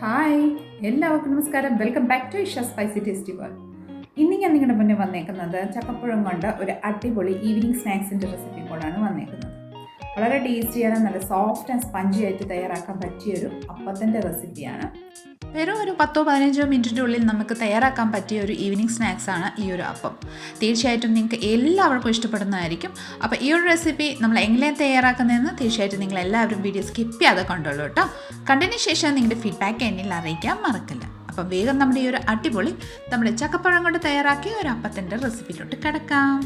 Hi എല്ലാവർക്കും നമസ്കാരം. Welcome back to Isha spicy tasty world ഇന്ന് ഞാൻ നിങ്ങളുടെ മുന്നിൽ വന്നേക്കുന്നത് ചക്കപ്പഴം കൊണ്ട് ഒരു അടിപൊളി ഈവനിങ് സ്നാക്സിന്റെ റെസിപ്പി കൊണ്ടാണ് വന്നേക്കുന്നത്. വളരെ ടേസ്റ്റിയാണ് നല്ല സോഫ്റ്റ് ആൻഡ് സ്പഞ്ചി ആയിട്ട് തയ്യാറാക്കാൻ പറ്റിയൊരു അപ്പത്തിന്റെ റെസിപ്പിയാണ് വെറും ഒരു പത്തോ പതിനഞ്ചോ മിനിറ്റിന്റെ ഉള്ളിൽ നമുക്ക് തയ്യാറാക്കാൻ പറ്റിയ ഒരു ഈവനിങ് സ്നാക്സാണ് ഈ ഒരു അപ്പം. തീർച്ചയായിട്ടും നിങ്ങൾക്ക് എല്ലാവർക്കും ഇഷ്ടപ്പെടുന്നതായിരിക്കും. അപ്പോൾ ഈ ഒരു റെസിപ്പി നമ്മൾ എങ്ങനെയാണ് തയ്യാറാക്കുന്നതെന്ന് തീർച്ചയായിട്ടും നിങ്ങൾ എല്ലാവരും വീഡിയോ സ്കിപ്പ് ചെയ്യാതെ കണ്ടോളൂ കേട്ടോ. കണ്ടതിന് ശേഷം നിങ്ങളുടെ ഫീഡ്ബാക്ക് എന്നിൽ അറിയിക്കാൻ മറക്കില്ല. അപ്പം വേഗം നമ്മുടെ ഈ ഒരു അടിപൊളി നമ്മുടെ ചക്കപ്പഴം കൊണ്ട് തയ്യാറാക്കിയ ഒരു അപ്പത്തിന്റെ റെസിപ്പിയിലോട്ട് കിടക്കാം.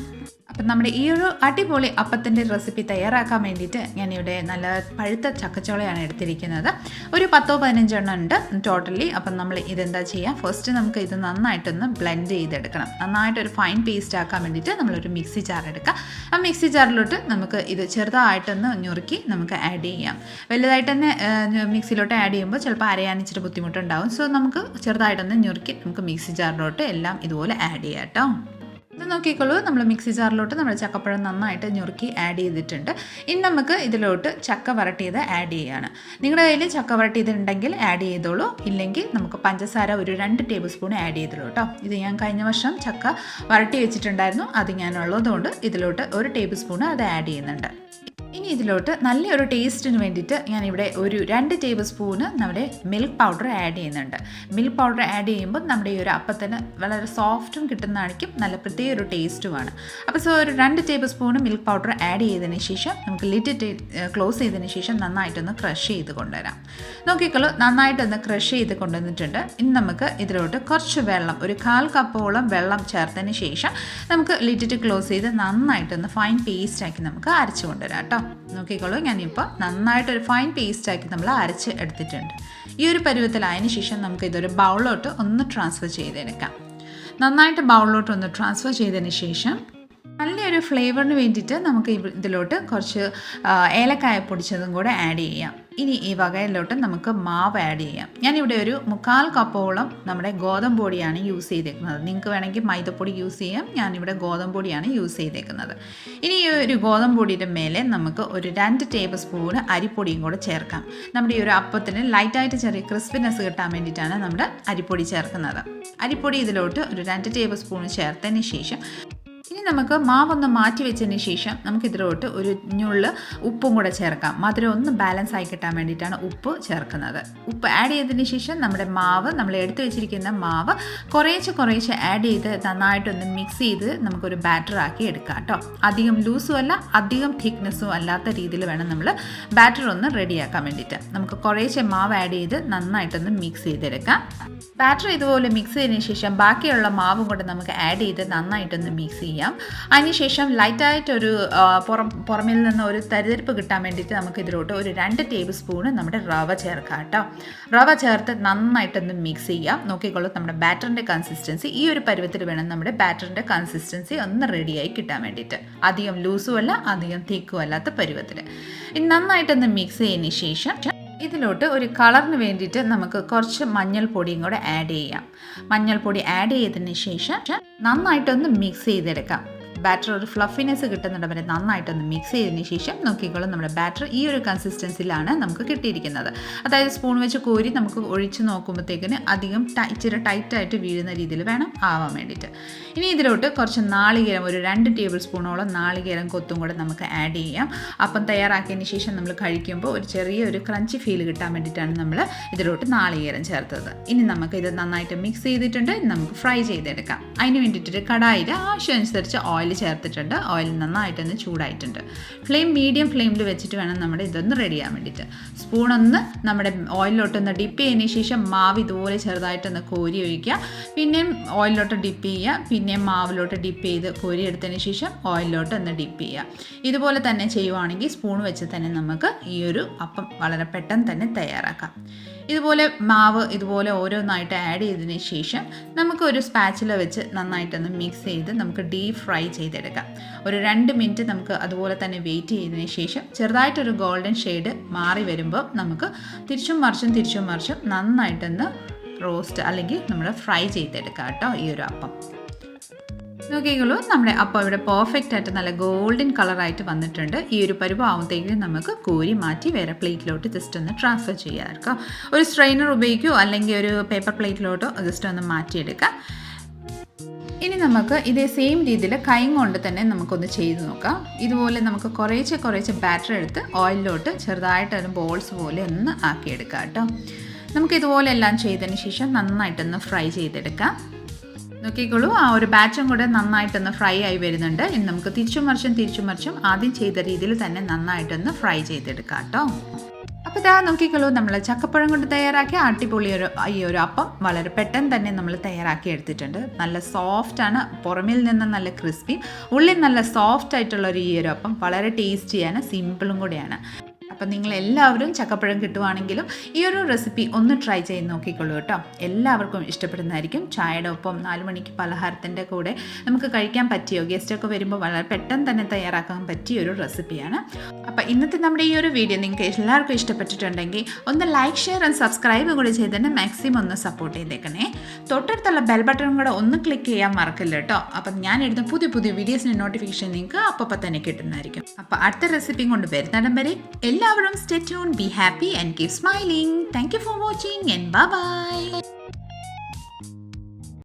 അപ്പം നമ്മുടെ ഈ ഒരു അടിപൊളി അപ്പത്തിന്റെ റെസിപ്പി തയ്യാറാക്കാൻ വേണ്ടിയിട്ട് ഞാനിവിടെ നല്ല പഴുത്ത ചക്കച്ചോളയാണ് എടുത്തിരിക്കുന്നത്. ഒരു പത്തോ പതിനഞ്ചെണ്ണം ഉണ്ട് ടോട്ടലി അപ്പം നമ്മൾ ഇതെന്താ ചെയ്യുക? ഫസ്റ്റ് നമുക്ക് ഇത് നന്നായിട്ടൊന്ന് ബ്ലെൻഡ് ചെയ്തെടുക്കണം. നന്നായിട്ടൊരു ഫൈൻ പേസ്റ്റ് ആക്കാൻ വേണ്ടിയിട്ട് നമ്മളൊരു മിക്സി ജാർ എടുക്കുക. ആ മിക്സി ജാറിലോട്ട് നമുക്ക് ഇത് ചെറുതായിട്ടൊന്ന് ഞുറുക്കി നമുക്ക് ആഡ് ചെയ്യാം. വലുതായിട്ട് തന്നെ മിക്സിയിലോട്ട് ആഡ് ചെയ്യുമ്പോൾ ചിലപ്പോൾ അരയാൻ ഇച്ചിരി ബുദ്ധിമുട്ടുണ്ടാവും. സോ നമുക്ക് ചെറുതായിട്ടൊന്ന് ഞുറുക്കി നമുക്ക് മിക്സി ജാറിലോട്ട് എല്ലാം ഇതുപോലെ ആഡ് ചെയ്യാം കേട്ടോ ഇത് നോക്കിക്കോളൂ നമ്മൾ മിക്സി ജാറിലോട്ട് നമ്മൾ ചക്കപ്പഴം നന്നായിട്ട് ഞുറുക്കി ആഡ് ചെയ്തിട്ടുണ്ട്. ഇനി നമുക്ക് ഇതിലോട്ട് ചക്ക വരട്ടിയത് ആഡ് ചെയ്യുകയാണ് നിങ്ങളുടെ കയ്യിൽ ചക്ക വരട്ടിയതുണ്ടെങ്കിൽ ആഡ് ചെയ്തോളൂ. ഇല്ലെങ്കിൽ നമുക്ക് പഞ്ചസാര ഒരു രണ്ട് ടേബിൾ സ്പൂൺ ആഡ് ചെയ്തോളൂ കേട്ടോ ഇത് ഞാൻ കഴിഞ്ഞ വർഷം ചക്ക വരട്ടി വെച്ചിട്ടുണ്ടായിരുന്നു. അത് ഞാനുള്ളതുകൊണ്ട് ഇതിലോട്ട് ഒരു ടേബിൾ സ്പൂൺ അത് ആഡ് ചെയ്യുന്നുണ്ട്. ഇതിലോട്ട് നല്ലൊരു ടേസ്റ്റിന് വേണ്ടിയിട്ട് ഞാനിവിടെ ഒരു രണ്ട് ടേബിൾ സ്പൂണ് നമ്മുടെ മിൽക്ക് പൗഡർ ആഡ് ചെയ്യുന്നുണ്ട്. മിൽക്ക് പൗഡർ ആഡ് ചെയ്യുമ്പോൾ നമ്മുടെ ഈ ഒരു അപ്പത്തിന് വളരെ സോഫ്റ്റും കിട്ടുന്നതായിരിക്കും. നല്ല പ്രത്യേക ഒരു ടേസ്റ്റുമാണ് അപ്പോൾ സോ ഒരു രണ്ട് tablespoon milk powder add ചെയ്തതിന് ശേഷം നമുക്ക് ലിറ്റ് ക്ലോസ് ചെയ്തതിന് ശേഷം നന്നായിട്ടൊന്ന് ക്രഷ് ചെയ്ത് കൊണ്ടുവരാം. നോക്കിക്കോളൂ നന്നായിട്ടൊന്ന് ക്രഷ് ചെയ്ത് കൊണ്ടുവന്നിട്ടുണ്ട്. ഇനി നമുക്ക് ഇതിലോട്ട് കുറച്ച് വെള്ളം ഒരു കാൽ കപ്പോളം വെള്ളം ചേർത്തതിന് ശേഷം നമുക്ക് ലിറ്റ് ക്ലോസ് ചെയ്ത് നന്നായിട്ടൊന്ന് ഫൈൻ പേസ്റ്റാക്കി നമുക്ക് അരച്ചു കൊണ്ടുവരാം കേട്ടോ. നോക്കിക്കോളൂ. ഞാനിപ്പോൾ നന്നായിട്ടൊരു ഫൈൻ പേസ്റ്റ് ആക്കി നമ്മൾ അരച്ച് എടുത്തിട്ടുണ്ട്. ഈ ഒരു പരുവത്തിലായതിനു ശേഷം നമുക്ക് ഇതൊരു ബൗളിലോട്ട് ഒന്ന് ട്രാൻസ്ഫർ ചെയ്തെടുക്കാം. നന്നായിട്ട് ബൗളിലോട്ട് ഒന്ന് ട്രാൻസ്ഫർ ചെയ്തതിന് ശേഷം നല്ലൊരു ഫ്ലേവറിന് വേണ്ടിയിട്ട് നമുക്ക് ഇതിലോട്ട് കുറച്ച് ഏലക്കായ പൊടിച്ചതും കൂടെ ആഡ് ചെയ്യാം. ഇനി ഈ വകയിലോട്ട് നമുക്ക് മാവ് ആഡ് ചെയ്യാം. ഞാനിവിടെ ഒരു മുക്കാൽ കപ്പോളം നമ്മുടെ ഗോതമ്പ് പൊടിയാണ് യൂസ് ചെയ്തേക്കുന്നത്. നിങ്ങൾക്ക് വേണമെങ്കിൽ മൈദപ്പൊടി യൂസ് ചെയ്യാം. ഞാനിവിടെ ഗോതമ്പ് പൊടിയാണ് യൂസ് ചെയ്തേക്കുന്നത്. ഇനി ഈ ഒരു ഗോതമ്പ് പൊടിയുടെ മേലെ നമുക്ക് ഒരു രണ്ട് ടേബിൾ സ്പൂൺ അരിപ്പൊടിയും കൂടെ ചേർക്കാം. നമ്മുടെ ഈ ഒരു അപ്പത്തിന് ലൈറ്റായിട്ട് ചെറിയ ക്രിസ്പിനെസ് കിട്ടാൻ വേണ്ടിയിട്ടാണ് നമ്മുടെ അരിപ്പൊടി ചേർക്കുന്നത്. അരിപ്പൊടി ഇതിലോട്ട് ഒരു രണ്ട് ടേബിൾ സ്പൂൺ ചേർത്തതിന് ശേഷം ഇനി നമുക്ക് മാവൊന്ന് മാറ്റി വെച്ചതിന് ശേഷം നമുക്ക് ഇതിലോട്ട് ഒരു ഞുള്ള് ഉപ്പും കൂടെ ചേർക്കാം. മധുരം ഒന്ന് ബാലൻസ് ആയി കിട്ടാൻ വേണ്ടിയിട്ടാണ് ഉപ്പ് ചേർക്കുന്നത്. ഉപ്പ് ആഡ് ചെയ്തതിന് ശേഷം നമ്മുടെ മാവ് നമ്മൾ എടുത്തു വെച്ചിരിക്കുന്ന മാവ് കുറേശ്ശെ കുറേശ്ശെ ആഡ് ചെയ്ത് നന്നായിട്ടൊന്ന് മിക്സ് ചെയ്ത് നമുക്കൊരു ബാറ്റർ ആക്കി എടുക്കാം കേട്ടോ അധികം ലൂസും അല്ല അധികം തിക്നെസ്സും അല്ലാത്ത രീതിയിൽ വേണം നമ്മൾ ബാറ്റർ ഒന്ന് റെഡിയാക്കാൻ വേണ്ടിയിട്ട്. നമുക്ക് കുറേശ്ശെ മാവ് ആഡ് ചെയ്ത് നന്നായിട്ടൊന്ന് മിക്സ് ചെയ്തെടുക്കാം. ബാറ്റർ ഇതുപോലെ മിക്സ് ചെയ്തതിന് ശേഷം ബാക്കിയുള്ള മാവും കൂടെ നമുക്ക് ആഡ് ചെയ്ത് നന്നായിട്ടൊന്ന് മിക്സ് ചെയ്യാം. അതിനുശേഷം ലൈറ്റായിട്ടൊരു പുറം പുറമിൽ നിന്ന് ഒരു തരിതരിപ്പ് കിട്ടാൻ വേണ്ടിയിട്ട് നമുക്ക് ഇതിലോട്ട് ഒരു രണ്ട് ടേബിൾ സ്പൂണ് നമ്മുടെ റവ ചേർക്കാം കേട്ടോ. റവ ചേർത്ത് നന്നായിട്ടൊന്ന് മിക്സ് ചെയ്യാം. നോക്കിക്കോളൂ നമ്മുടെ ബാറ്ററിന്റെ കൺസിസ്റ്റൻസി ഈ ഒരു പരുവത്തിൽ വേണം നമ്മുടെ ബാറ്ററിന്റെ കൺസിസ്റ്റൻസി ഒന്ന് റെഡിയായി കിട്ടാൻ വേണ്ടിയിട്ട്. അധികം ലൂസും അല്ല അധികം തിക്കും അല്ലാത്ത പരുവത്തിൽ. നന്നായിട്ടൊന്ന് മിക്സ് ചെയ്തതിന് ശേഷം ഇതിലോട്ട് ഒരു കളറിന് വേണ്ടിയിട്ട് നമുക്ക് കുറച്ച് മഞ്ഞൾപ്പൊടിയും കൂടെ ആഡ് ചെയ്യാം. മഞ്ഞൾപ്പൊടി ആഡ് ചെയ്തതിന് ശേഷം നന്നായിട്ടൊന്ന് മിക്സ് ചെയ്തെടുക്കാം. ബാറ്റർ ഒരു ഫ്ലഫിനെസ് കിട്ടുന്നുണ്ട്. വരെ നന്നായിട്ടൊന്ന് മിക്സ് ചെയ്തതിന് ശേഷം നോക്കിക്കോളും. നമ്മുടെ ബാറ്റർ ഈ ഒരു കൺസിസ്റ്റൻസിലാണ് നമുക്ക് കിട്ടിയിരിക്കുന്നത്. അതായത് സ്പൂൺ വെച്ച് കോരി നമുക്ക് ഒഴിച്ച് നോക്കുമ്പോഴത്തേക്കിന് അധികം ഇച്ചിരി ടൈറ്റായിട്ട് വീഴുന്ന രീതിയിൽ വേണം ആവാൻ വേണ്ടിയിട്ട്. ഇനി ഇതിലോട്ട് കുറച്ച് നാളികേരം ഒരു രണ്ട് ടേബിൾ സ്പൂണോളം നാളികേരം കൊത്തും കൂടെ നമുക്ക് ആഡ് ചെയ്യാം. അപ്പം തയ്യാറാക്കിയതിന് ശേഷം നമ്മൾ കഴിക്കുമ്പോൾ ഒരു ചെറിയ ഒരു ക്രഞ്ചി ഫീൽ കിട്ടാൻ വേണ്ടിയിട്ടാണ് നമ്മൾ ഇതിലോട്ട് നാളികേരം ചേർത്തത്. ഇനി നമുക്ക് ഇത് നന്നായിട്ട് മിക്സ് ചെയ്തിട്ടുണ്ട്. നമുക്ക് ഫ്രൈ ചെയ്തെടുക്കാം. അതിന് വേണ്ടിയിട്ടൊരു കടായിൽ ആവശ്യമനുസരിച്ച് ഓയിൽ ചേർത്തിട്ടുണ്ട്. ഓയിൽ നന്നായിട്ടൊന്ന് ചൂടായിട്ടുണ്ട്. ഫ്ലെയിം മീഡിയം ഫ്ലെയിമിൽ വെച്ചിട്ട് വേണം നമ്മുടെ ഇതൊന്ന് റെഡി ആവാൻ വേണ്ടിയിട്ട്. സ്പൂൺ ഒന്ന് നമ്മുടെ ഓയിലിലോട്ടൊന്ന് ഡിപ്പ് ചെയ്തതിന് ശേഷം മാവ് ഇതുപോലെ ചെറുതായിട്ടൊന്ന് കോരി ഒഴിക്കുക. പിന്നെയും ഓയിലിലോട്ട് ഡിപ്പ് ചെയ്യുക. പിന്നെയും മാവിലോട്ട് ഡിപ്പ് ചെയ്ത് കോരി എടുത്തതിന് ശേഷം ഓയിലിലോട്ട് ഒന്ന് ഡിപ്പ് ചെയ്യുക. ഇതുപോലെ തന്നെ ചെയ്യുവാണെങ്കിൽ സ്പൂൺ വെച്ച് തന്നെ നമുക്ക് ഈ ഒരു അപ്പം വളരെ പെട്ടെന്ന് തന്നെ തയ്യാറാക്കാം. ഇതുപോലെ മാവ് ഇതുപോലെ ഓരോന്നായിട്ട് ആഡ് ചെയ്തതിന് ശേഷം നമുക്ക് ഒരു സ്പാച്ചില വെച്ച് നന്നായിട്ടൊന്ന് മിക്സ് ചെയ്ത് നമുക്ക് ഡീപ് ഫ്രൈ ചെയ്തെടുക്കാം. ഒരു രണ്ട് മിനിറ്റ് നമുക്ക് അതുപോലെ തന്നെ വെയിറ്റ് ചെയ്തതിന് ശേഷം ചെറുതായിട്ടൊരു ഗോൾഡൻ ഷെയ്ഡ് മാറി വരുമ്പോൾ നമുക്ക് തിരിച്ചും മറിച്ചും തിരിച്ചും മറിച്ചും നന്നായിട്ടൊന്ന് റോസ്റ്റ് അല്ലെങ്കിൽ നമ്മൾ ഫ്രൈ ചെയ്തെടുക്കാം കേട്ടോ ഈ ഒരു അപ്പം. നോക്കിക്കോളൂ നമ്മുടെ അപ്പം ഇവിടെ പെർഫെക്റ്റ് ആയിട്ട് നല്ല ഗോൾഡൻ കളറായിട്ട് വന്നിട്ടുണ്ട്. ഈ ഒരു പരുവാകുമ്പോഴത്തേക്കും നമുക്ക് കോരി മാറ്റി വേറെ പ്ലേറ്റിലോട്ട് ജസ്റ്റ് ഒന്ന് ട്രാൻസ്ഫർ ചെയ്യാമായിരിക്കും ഒരു സ്ട്രെയിനർ ഉപയോഗിക്കുകയോ അല്ലെങ്കിൽ ഒരു പേപ്പർ പ്ലേറ്റിലോട്ടോ ജസ്റ്റ് ഒന്ന് മാറ്റിയെടുക്കാം. ഇനി നമുക്ക് ഇതേ സെയിം രീതിയിൽ കൈ കൊണ്ട് തന്നെ നമുക്കൊന്ന് ചെയ്ത് നോക്കാം. ഇതുപോലെ നമുക്ക് കുറേശ്ശെ കുറേശ്ശെ ബാറ്റർ എടുത്ത് ഓയിലിലോട്ട് ചെറുതായിട്ട് ഒരു ബോൾസ് പോലെ ഒന്ന് ആക്കിയെടുക്കാം കേട്ടോ. നമുക്ക് ഇതുപോലെ എല്ലാം ചെയ്തതിന് ശേഷം നന്നായിട്ടൊന്ന് ഫ്രൈ ചെയ്തെടുക്കാം. നോക്കിക്കോളൂ ആ ഒരു ബാച്ചും കൂടെ നന്നായിട്ടൊന്ന് ഫ്രൈ ആയി വരുന്നുണ്ട്. ഇനി നമുക്ക് തിരിച്ചും മറിച്ചും തിരിച്ചും മറിച്ചും ആദ്യം ചെയ്ത രീതിയിൽ തന്നെ നന്നായിട്ടൊന്ന് ഫ്രൈ ചെയ്തെടുക്കാം കേട്ടോ. അപ്പോൾ ഇതാ നോക്കിക്കോളൂ നമ്മൾ ചക്കപ്പഴം കൊണ്ട് തയ്യാറാക്കിയ അടിപൊളി ഒരു ഈ ഒരു അപ്പം വളരെ പെട്ടെന്ന് തന്നെ നമ്മൾ തയ്യാറാക്കി എടുത്തിട്ടുണ്ട്. നല്ല സോഫ്റ്റാണ് പുറമിൽ നിന്ന് നല്ല ക്രിസ്പി ഉള്ളിൽ നല്ല സോഫ്റ്റ് ആയിട്ടുള്ള ഒരു ഈ ഒരു അപ്പം. വളരെ ടേസ്റ്റിയാണ് സിമ്പിളും കൂടിയാണ്. അപ്പം നിങ്ങൾ എല്ലാവരും ചക്കപ്പഴം കിട്ടുവാണെങ്കിലും ഈ ഒരു റെസിപ്പി ഒന്ന് ട്രൈ ചെയ്ത് നോക്കിക്കോളൂ കേട്ടോ. എല്ലാവർക്കും ഇഷ്ടപ്പെടുന്നതായിരിക്കും. ചായയുടെ ഒപ്പം നാല് മണിക്ക് പലഹാരത്തിന്റെ കൂടെ നമുക്ക് കഴിക്കാൻ പറ്റിയോ? ഗസ്റ്റൊക്കെ വരുമ്പോൾ വളരെ പെട്ടെന്ന് തന്നെ തയ്യാറാക്കാൻ പറ്റിയ ഒരു റെസിപ്പിയാണ്. അപ്പം ഇന്നത്തെ നമ്മുടെ ഈ ഒരു വീഡിയോ നിങ്ങൾക്ക് എല്ലാവർക്കും ഇഷ്ടപ്പെട്ടിട്ടുണ്ടെങ്കിൽ ഒന്ന് ലൈക്ക് ഷെയർ ആൻഡ് സബ്സ്ക്രൈബ് കൂടി ചെയ്ത് തന്നെ മാക്സിമം ഒന്ന് സപ്പോർട്ട് ചെയ്തേക്കണേ. തൊട്ടടുത്തുള്ള ബെൽ ബട്ടൺ കൂടെ ഒന്ന് ക്ലിക്ക് ചെയ്യാൻ മറക്കില്ല കേട്ടോ. അപ്പം ഞാൻ എടുത്ത പുതിയ പുതിയ വീഡിയോസിന്റെ നോട്ടിഫിക്കേഷൻ നിങ്ങൾക്ക് അപ്പം തന്നെ കിട്ടുന്നതായിരിക്കും. അപ്പോൾ അടുത്ത റെസിപ്പിയും കൊണ്ട് വരുന്നിടം വരെ എല്ലാവരും stay tune be happy and keep smiling thank you for watching and bye bye